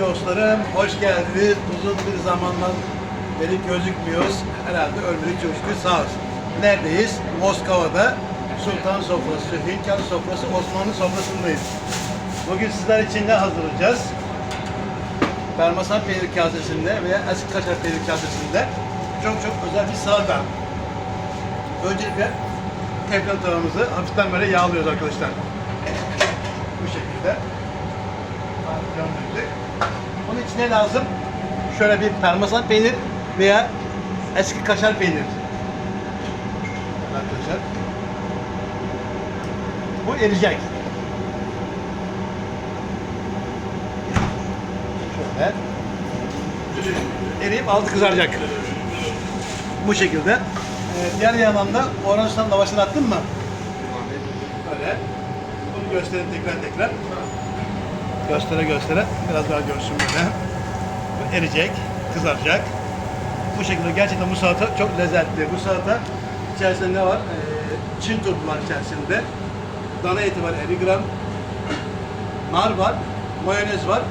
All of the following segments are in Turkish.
dostlarım. Hoş geldiniz. Uzun bir zamandan beri gözükmüyoruz. Herhalde ölmedik çok şükür sağ olsun. Neredeyiz? Moskova'da Sultan sofrası, Hünkâr sofrası, Osmanlı sofrasındayız. Bugün sizler için ne hazırlayacağız? Parmesan peynir kasesinde veya eski kaşar peynir kasesinde çok çok özel bir salata. Öncelikle teflon tavamızı hafiften böyle yağlıyoruz arkadaşlar. Bu şekilde. Patlıcan döktük. Onun için ne lazım? Şöyle bir parmesan peynir veya eski kaşar peynir. Arkadaşlar. Bu eriyecek. Şöyle. Eriyip altı kızaracak. Bu şekilde. Ee, diğer yandan da oranjdan lavaşını attın mı? Böyle. Bunu gösterin tekrar tekrar. Göstere göstere. Biraz daha görsün böyle. Eriyecek, kızaracak. Bu şekilde gerçekten bu salata çok lezzetli. Bu salata içerisinde ne var? Ee, Çin turpu var içerisinde. Dana eti var 50 gram. Nar var. Mayonez var.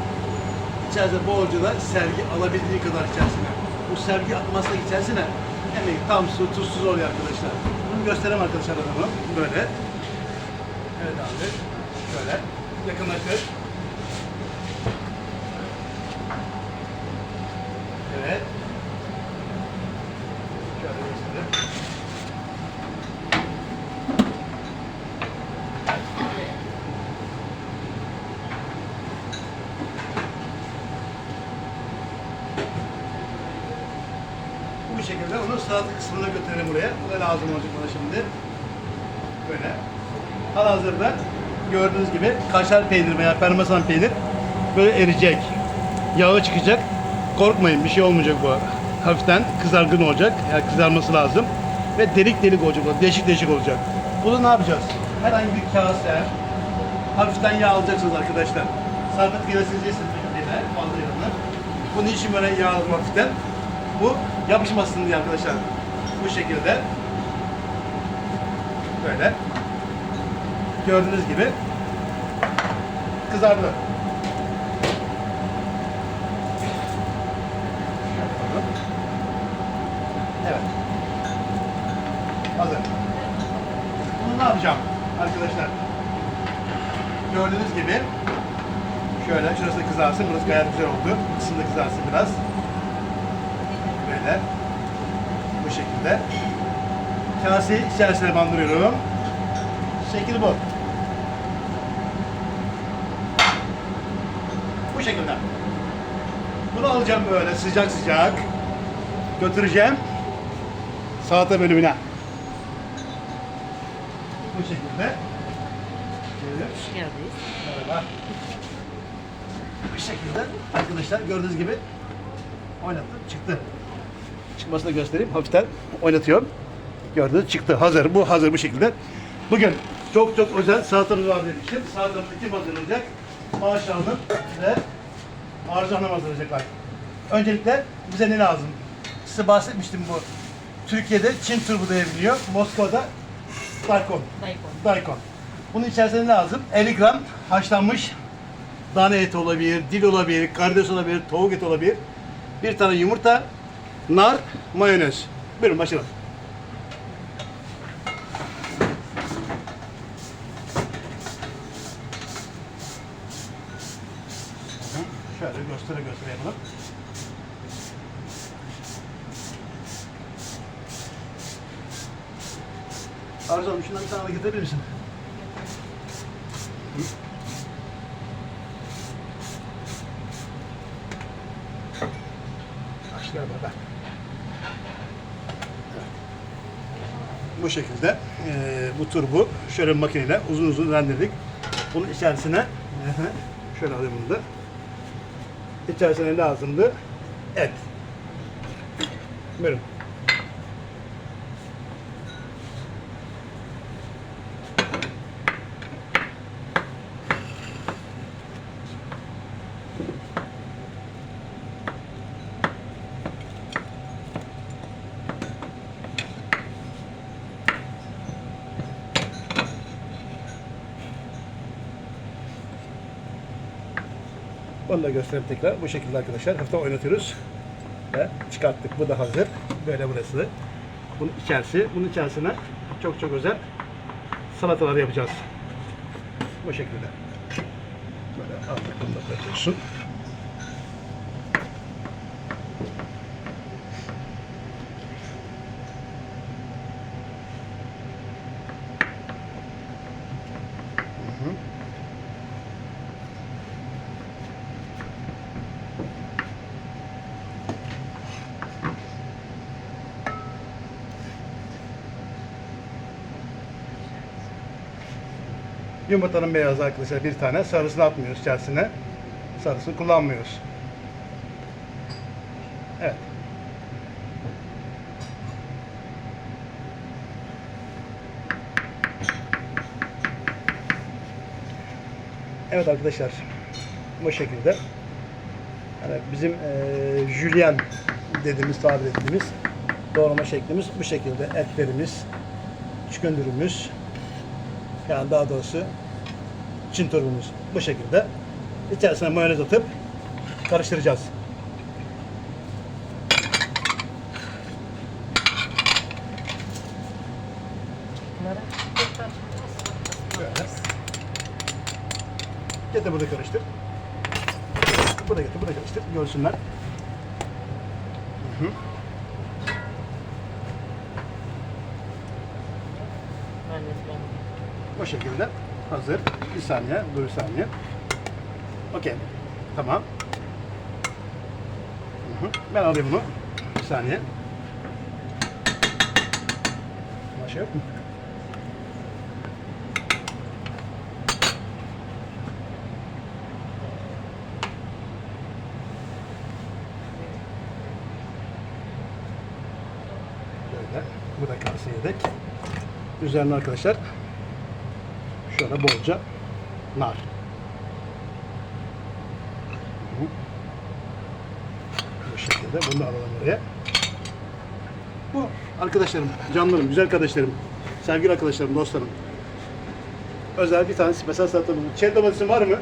İçerisinde bolca da sergi alabildiği kadar içerisine. Bu sergi atmazsa içerisine emeği tam su, tuzsuz oluyor arkadaşlar. Bunu göstereyim arkadaşlar adamı. Böyle. Evet abi. Şöyle. Yakınlaştır. Evet. Şöyle göstereyim. Şekilde onu salata kısmına götürelim buraya. Bu da lazım olacak bana şimdi. Böyle. Halihazırda gördüğünüz gibi kaşar peynir veya parmesan peynir böyle eriyecek. Yağı çıkacak. Korkmayın bir şey olmayacak bu. Hafiften kızargın olacak. Yani kızarması lazım. Ve delik delik olacak. Değişik değişik olacak. Bunu ne yapacağız? Herhangi bir kase hafiften yağ alacaksınız arkadaşlar. Sarkıt yine sileceksiniz fazla yanına. Bunun için böyle yağ hafiften. Bu yapışmasın diye arkadaşlar. Bu şekilde. Böyle. Gördüğünüz gibi kızardı. Evet. Hazır. Bunu ne yapacağım arkadaşlar? Gördüğünüz gibi şöyle şurası da kızarsın. Burası gayet güzel oldu. Kısım da kızarsın biraz. Böyle. Bu şekilde. Kaseyi içerisine bandırıyorum. Şekil bu. Bu şekilde. Bunu alacağım böyle sıcak sıcak. Götüreceğim. Salata bölümüne. Bu şekilde. Hoş geldiniz. Merhaba. Bu şekilde arkadaşlar gördüğünüz gibi oynattım çıktı. Çıkmasını göstereyim. Hafiften oynatıyorum. Gördüğünüz çıktı. Hazır. Bu hazır bu şekilde. Bugün çok çok özel salatamız var demiştim. Salatamızı kim hazırlayacak? Maaş Hanım ve Arzu Hanım hazırlayacaklar. Öncelikle bize ne lazım? Size bahsetmiştim bu. Türkiye'de Çin turbu diye biliniyor. Moskova'da Daikon. Daikon. Daikon. Bunun içerisinde ne lazım? 50 gram haşlanmış dana eti olabilir, dil olabilir, karides olabilir, tavuk eti olabilir. Bir tane yumurta, nar, mayonez. Buyurun başlayalım. Hı, Şöyle göstere göstere yapalım. Arzu Hanım şundan bir tane getirebilir misin? Başlar baba. Evet. Bu şekilde eee bu turbu şöyle bir makineyle uzun uzun renderledik. Bunun içerisine şöyle alayım bunu da. İçerisine ne lazımdı? Et. Buyurun. Onu da göstereyim tekrar. Bu şekilde arkadaşlar. Hafta oynatıyoruz. Ve çıkarttık. Bu da hazır. Böyle burası. Bunun içerisi. Bunun içerisine çok çok özel salatalar yapacağız. Bu şekilde. Böyle aldık bunu da koyuyorsun. Yumurtanın beyazı arkadaşlar bir tane. Sarısını atmıyoruz içerisine. Sarısını kullanmıyoruz. Evet. Evet arkadaşlar. Bu şekilde. Yani bizim eee jülyen dediğimiz, tabir ettiğimiz doğrama şeklimiz bu şekilde. Etlerimiz, çükündürümüz, yani daha doğrusu Çin turbumuz bu şekilde. İçerisine mayonez atıp karıştıracağız. Getir burada karıştır. Burada getir, burada karıştır. Görsünler. Hı hı. Bu şekilde hazır. Bir saniye, dur bir saniye. Okey. Tamam. Ben alayım bunu. Bir saniye. Başka yok mu? Böyle. Bu da kalsın yedek. Üzerine arkadaşlar şöyle bolca nar. Bu şekilde bunu alalım oraya. Bu arkadaşlarım, canlarım, güzel kardeşlerim, sevgili arkadaşlarım, dostlarım. Özel bir tanesi mesela salatamız. Çeri domatesin var mı?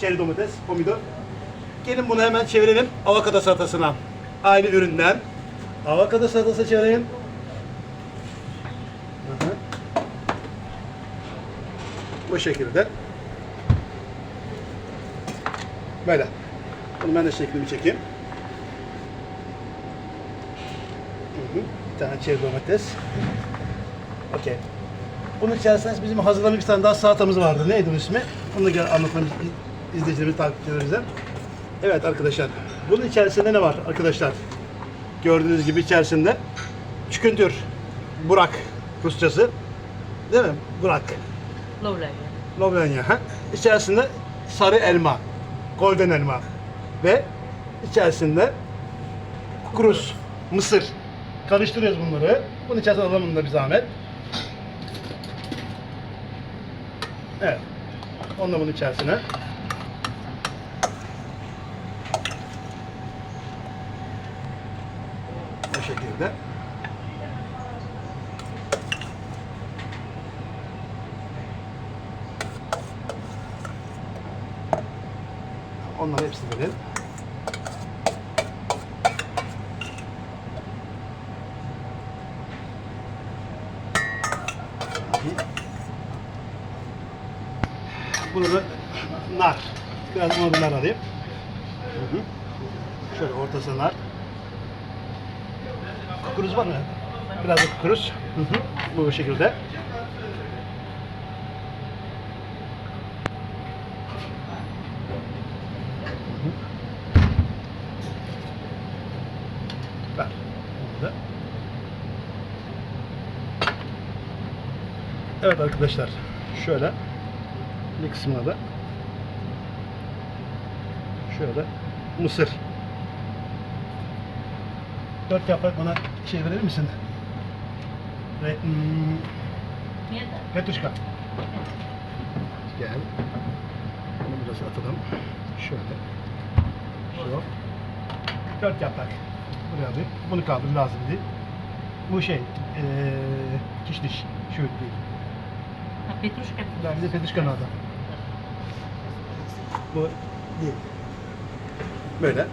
Çeri domates, pomidor. Gelin bunu hemen çevirelim avokado salatasına. Aynı üründen. Avokado salatası çevirelim. Hı hı. Bu şekilde. Böyle. Bunu ben de şeklimi çekeyim. Hı hı. Bir tane çeri domates. Okey. Bunun içerisinde bizim hazırlamış bir tane daha salatamız vardı. Neydi bunun ismi? Bunu da gel anlatmamız izleyicilerimiz, takipçilerimize. Evet arkadaşlar. Bunun içerisinde ne var arkadaşlar? Gördüğünüz gibi içerisinde çükündür. Burak Rusçası. Değil mi? Burak. Lại Loblenya. Ha? İçerisinde sarı elma, golden elma ve içerisinde kukuruz, mısır. Karıştırıyoruz bunları. Bunun içerisine alalım bunu da bir zahmet. Evet. Onu da bunun içerisine. Bu şekilde. Onları hepsini verelim. Bunu da nar. Biraz bunu da nar alayım. Şöyle ortasına nar. Kukuruz var mı? Biraz da kukuruz. Hı hı. Bu şekilde. Ver. Bunu da. Evet arkadaşlar. Şöyle bir kısmına da şöyle mısır. Dört yaprak bana şey verir misin? Ve, hmm, Petruşka. Gel. Bunu biraz atalım. Şöyle. Şu. Dört yaprak. Buraya alayım. Bunu kaldır lazım değil. Bu şey, eee kişniş. Şu değil. Petrushka. Da, bize Petrushka lazım. Bu değil. Böyle.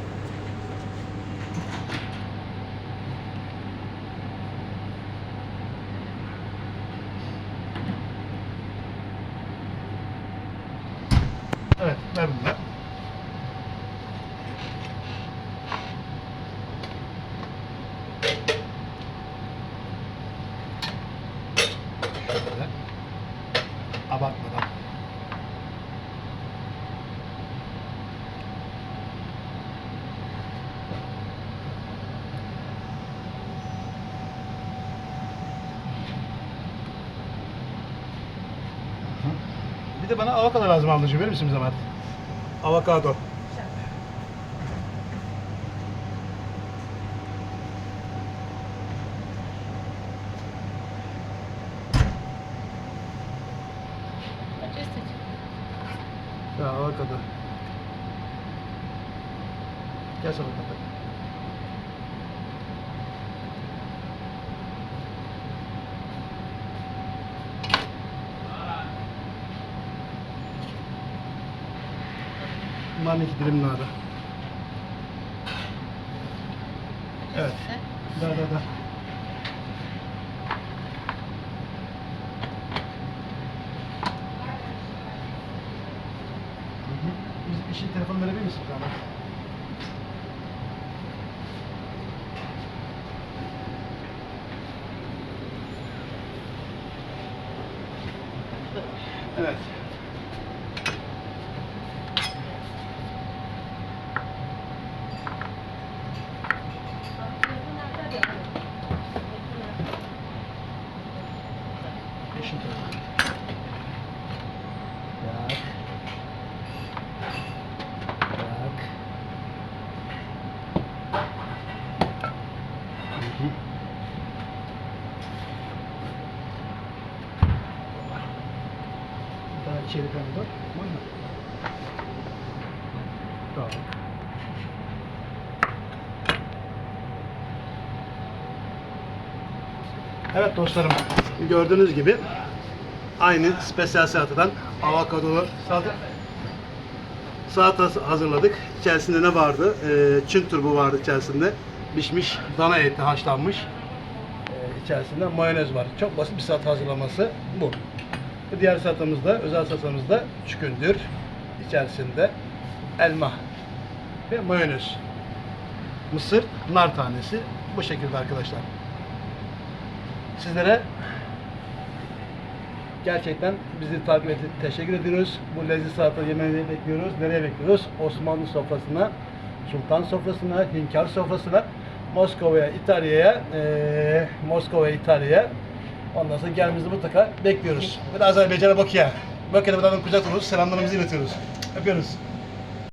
Abartmadan. Bir de bana avokado lazım ablacığım. Verir misin Mert? Avokado. Avokado. Gel kapat. Bunların iki dilim nada. Evet. Da da da. Hı hı. Biz bir şey telefon verebilir misin bana? Evet. Yeşil telefon. Bırak. Bırak. Hı hı. Bir tane içeri kanı var. Tamam mı? Tamam. Evet dostlarım, gördüğünüz gibi aynı spesiyal salatadan avokadolu salata salata hazırladık. İçerisinde ne vardı? Ee, Çin turbu vardı içerisinde. Pişmiş dana eti haşlanmış. Ee, içerisinde mayonez var. Çok basit bir salata hazırlaması bu. Diğer salatamız da, özel salatamız da çükündür. İçerisinde elma ve mayonez. Mısır, nar tanesi. Bu şekilde arkadaşlar. Sizlere gerçekten bizi takip edip teşekkür ediyoruz. Bu leziz salata yemeğini bekliyoruz. Nereye bekliyoruz? Osmanlı sofrasına, Sultan sofrasına, Hünkar sofrasına, Moskova'ya, İtalya'ya, eee Moskova'ya, İtalya'ya. Ondan sonra gelmemizi mutlaka bekliyoruz. Bir de Azerbaycan'a Bakü'ye. Bakü'de buradan kucak tutuyoruz. Selamlarımızı iletiyoruz. Öpüyoruz.